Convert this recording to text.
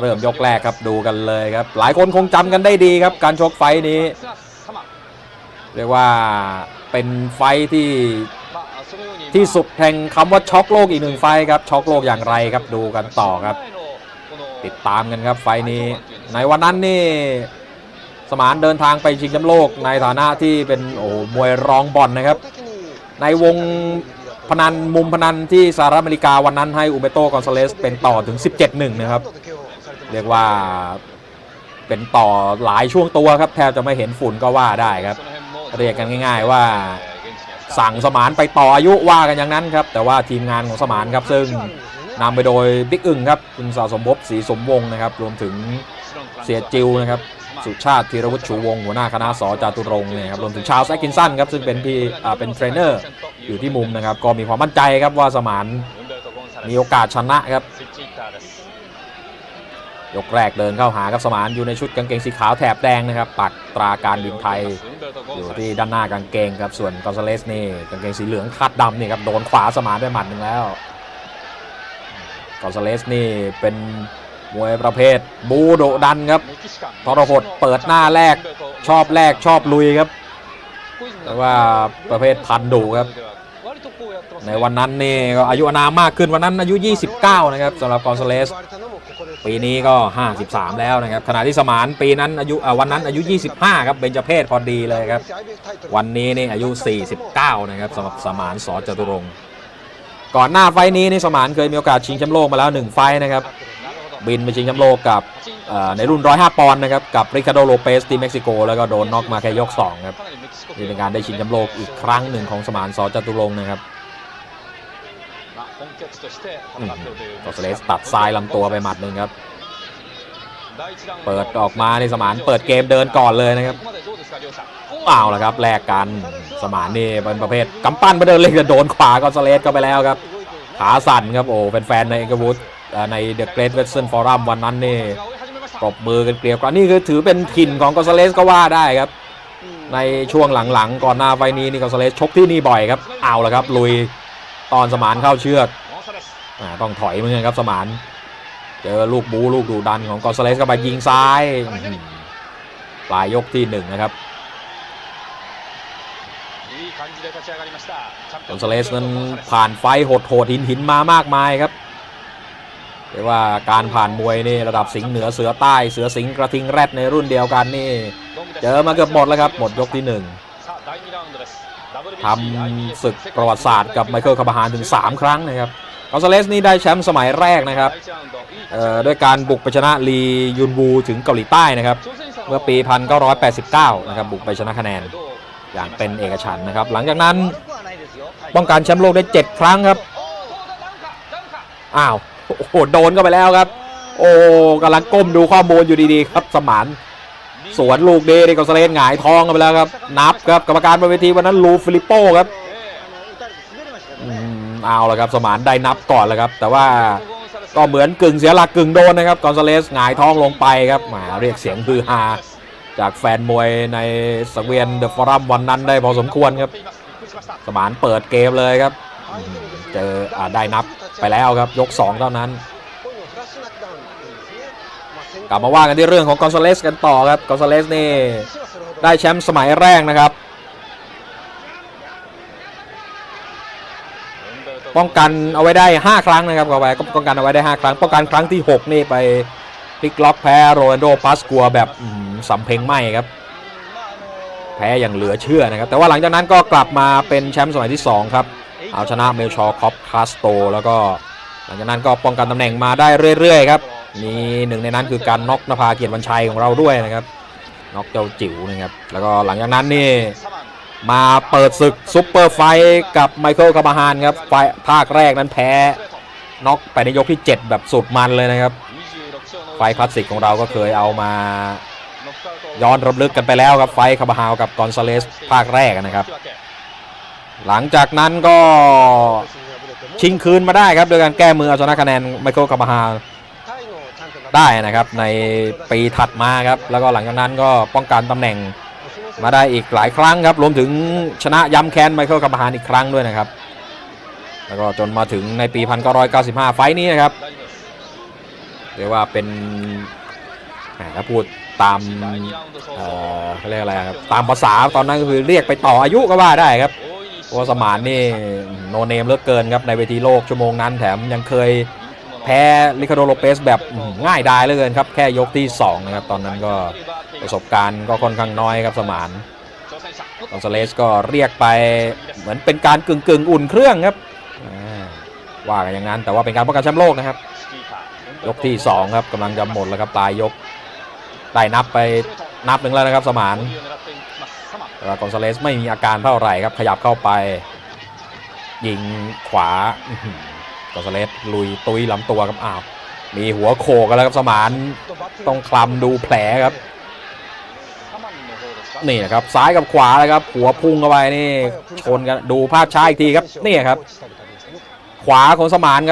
เริ่มยกแรกครับดูกันเลยครับ หลายคนคงจำกันได้ดีครับ การชกไฟนี้ เรียกว่าเป็นไฟที่ที่สุดแห่งคำว่าช็อกโลกอีกหนึ่งไฟครับช็อกโลกอย่างไรครับดูกันต่อครับ ติดตามกันครับไฟนี้ ในวันนั้นนี่สมานเดินทางไปชิงแชมป์โลกในฐานะที่เป็นโอ้มวยรองบอลนะครับ ในวง พนันมุมพนันที่สหรัฐอเมริกาวันนั้นให้อูเบโตกอนซาเลสเป็นต่อถึง 17-1 นะครับ เรียกว่าเป็นต่อหลายช่วงตัวครับแทบจะไม่เห็นฝุ่นก็ว่าได้ครับ เรียกกันง่าย ๆ ว่าสั่งสมานไปต่ออายุว่ากันอย่างนั้นครับ แต่ว่าทีมงานของสมานครับ ซึ่งนำไปโดยบิ๊กอึ่งครับ คุณสะสมภพศรีสมวงศ์นะครับ รวมถึงเสียจิวนะครับ สุชาติธีรวุฒิชูวงหัวหน้าคณะสอจาตุรงค์เนี่ยครับรวมถึงชาวแซกกินสันครับซึ่งเป็นพี่เป็นเทรนเนอร์อยู่ที่มุมนะครับ ก็มีความมั่นใจครับว่าสมานมีโอกาสชนะครับยกแรกเดินเข้าหาครับสมานอยู่ในชุดกางเกงสีขาวแถบแดงนะครับ ปักตราการบินไทย อยู่ที่ด้านหน้ากางเกงครับส่วนกอนซาเลสนี่กางเกงสีเหลืองคาดดำนี่ครับโดนขวาสมานไปหมัดหนึ่งแล้วกอนซาเลสนี่เป็น มวยประเภทบูโดดันครับทรหดเปิดหน้าแรกชอบแรกชอบลุยครับแต่ว่าประเภทพันดุครับ ในวันนั้นนี่ก็อายุอานามากขึ้นวันนั้นอายุ 29 นะครับสำหรับกอนซาเลสปีนี้ก็ 53 แล้วนะครับขณะที่สมานปีนั้นอายุวันนั้นอายุ 25 ครับเบญจเพศพอดีเลยครับ วันนี้นี่อายุ 49 นะครับสำหรับสมานสอจตุรงก่อนหน้าไฟนี้นี่สมานเคยมีโอกาสชิงแชมป์โลกมาแล้ว 1 ไฟนะครับ บินไปชิงแชมป์โลกกับในรุ่น 105 ปอนด์นะครับ กับริคาโดโลเปสที่เม็กซิโก แล้วก็โดนน็อกมาแค่ยก 2 ครับนี่เป็นการได้ชิงแชมป์โลกอีกครั้งหนึ่งของสมานสอจตุรงค์นะครับอืมกอสเลสตัดซ้ายลำตัวไปหมัดหนึ่งครับ เปิดออกมาในสมานเปิดเกมเดินก่อนเลยนะครับเอาละครับแลกกันสมานนี่เป็นประเภทกำปั้นไปเดินเล่นกระโดนขวากอนซเลสก็ไปแล้วครับขาสั่นครับโอ้แฟนๆในเอกวุฒิ ในเดอะเกรทเวสเทิร์นฟอรัมวันนั้นนี่ปรบมือกันเกลียวกราวนี่คือถือเป็นถิ่นของกอนซาเลสก็ว่าได้ครับ ในช่วงหลังๆ ก่อนหน้าไฟล์นี้นี่กอนซาเลสชกที่นี่บ่อยครับเอาละครับ ลุยตอนสมานเข้าเชือกอ่าต้องถอยเหมือนกันครับสมาน เจอลูกบูลูกดูดันของกอนซาเลสก็ไปยิงซ้ายอื้อหือปลายยกที่หนึ่งนะครับกอนซาเลสนั้นผ่านไฟท์โหดโหดหินหินมามากมายครับ เรียกว่าการผ่านมวยนี่ระดับสิงห์เหนือเสือใต้เสือสิงห์กระทิงแรดในรุ่นเดียวกันนี่ เจอมาเกือบหมดแล้วครับหมดยกที่หนึ่งทำศึกประวัติศาสตร์กับไมเคิลคาบาฮานถึง 3 ครั้งนะครับกอนซาเลสนี่ได้แชมป์สมัยแรกนะครับเอ่อด้วยการบุกไปชนะลียุนวูถึงเกาหลีใต้นะครับ เมื่อปี 1989 นะครับบุกไปชนะคะแนนอย่างเป็นเอกฉันท์นะครับ หลังจากนั้นป้องกันแชมป์โลกได้ 7 ครั้งครับ อ้าว โอ้โหโดนก็ไปแล้วครับ โอ้กำลังก้มดูข้อมูลอยู่ดีๆ ครับสมานสวนลูกเดนี่ก็สเลนหงายทองกันไปแล้วครับ นับครับกรรมการบนเวทีวันนั้นลูฟิลิปโป้ครับอืมเอาละครับสมานได้นับก่อนแล้วครับ แต่ว่าก็เหมือนกึ่งเสียหลักกึ่งโดนนะครับกอนซาเลสหงายท้องลงไปครับมาเรียกเสียงฮือฮาจากแฟนมวยในสังเวียนเดอะฟอรัมวันนั้นได้พอสมควรครับ สมานเปิดเกมเลยครับ เจออได้นับ ไปแล้วครับยก 2 เท่านั้น กลับมาว่ากันที่เรื่องของกอนซาเลสกันต่อครับกอนซาเลสนี่ได้แชมป์สมัยแรกนะครับ ป้องกันเอาไว้ได้ 5 ครั้งนะครับเอาไว้ก็ป้องกันเอาไว้ได้ 5 ครั้ง ป้องกันครั้งที่ 6 นี่ไปพลิกล็อกแพ้โรนัลโดปาสกัวแบบสำเพ็งไหมครับแพ้อย่างเหลือเชื่อนะครับ แต่ว่าหลังจากนั้นก็กลับมาเป็นแชมป์สมัยที่ 2 ครับ เอาชนะเมลชอร์คอปคาสโต แล้วก็หลังจากนั้นก็ป้องกันตำแหน่งมาได้เรื่อยๆครับ มีหนึ่งในนั้นคือการน็อกนภาเกียรติวันชัยของเราด้วยนะครับน็อกเจ้าจิ๋วนะครับ แล้วก็หลังจากนั้นนี่มาเปิดศึกซุปเปอร์ไฟกับไมเคิลคาบาฮานครับไฟภาคแรกนั้นแพ้น็อกไปในยกที่ 7 แบบสุดมันเลยนะครับ ไฟคลาสสิกของเราก็เคยเอามาย้อนรำลึกกันไปแล้วครับไฟคาบาฮาวกับกอนซาเลสภาคแรกนะครับ หลังจากนั้นก็ชิงคืนมาได้ครับ โดยการแก้มือเอาชนะคะแนนไมเคิลคาบาฮาได้นะครับในปีถัดมาครับ แล้วก็หลังจากนั้นก็ป้องกันตำแหน่งมาได้อีกหลายครั้งครับ รวมถึงชนะย้ำแค้นไมเคิลคาบาฮานอีกครั้งด้วยนะครับ แล้วก็จนมาถึงในปี 1995 ไฟนี้นะครับเรียกว่าเป็นแหมถ้าพูดตามเอ่อเขาเรียกอะไรครับตามภาษาตอนนั้นก็คือเรียกไปต่ออายุก็ว่าได้ครับ ว่าสมานนี่โนเนมเลือเกินครับในเวทีโลกชั่วโมงนั้นแถมยังเคยแพ้ลิคาโดโลเปสแบบง่ายดายเหลือเกินครับ แค่ยกที่สองนะครับ ตอนนั้นก็ประสบการณ์ก็ค่อนข้างน้อยครับสมานกอนซาเลสก็เรียกไปเหมือนเป็นการกึ่งกึ่งๆอุ่นเครื่องครับว่ากันอย่างนั้น แต่ว่าเป็นการป้องกันแชมป์โลกนะครับ ยกที่ 2 ครับกำลังจะหมดแล้วครับปลายยกได้นับไป นับหนึ่งแล้วนะครับสมานแต่ว่ากอนซาเลสไม่มีอาการเท่าไหร่ครับขยับเข้าไป ยิงขวาอื้อหือกอนซาเลสลุยตุยลำตัวครับอ้าวมีหัวโขกกันแล้วครับสมานต้องคลำดูแผลครับนี่นะครับซ้ายกับขวาเลยครับ หัวพุ่งเข้าไปนี่ชนกันดูภาพช้าอีกทีครับนี่ครับ ขวาของสมานครับ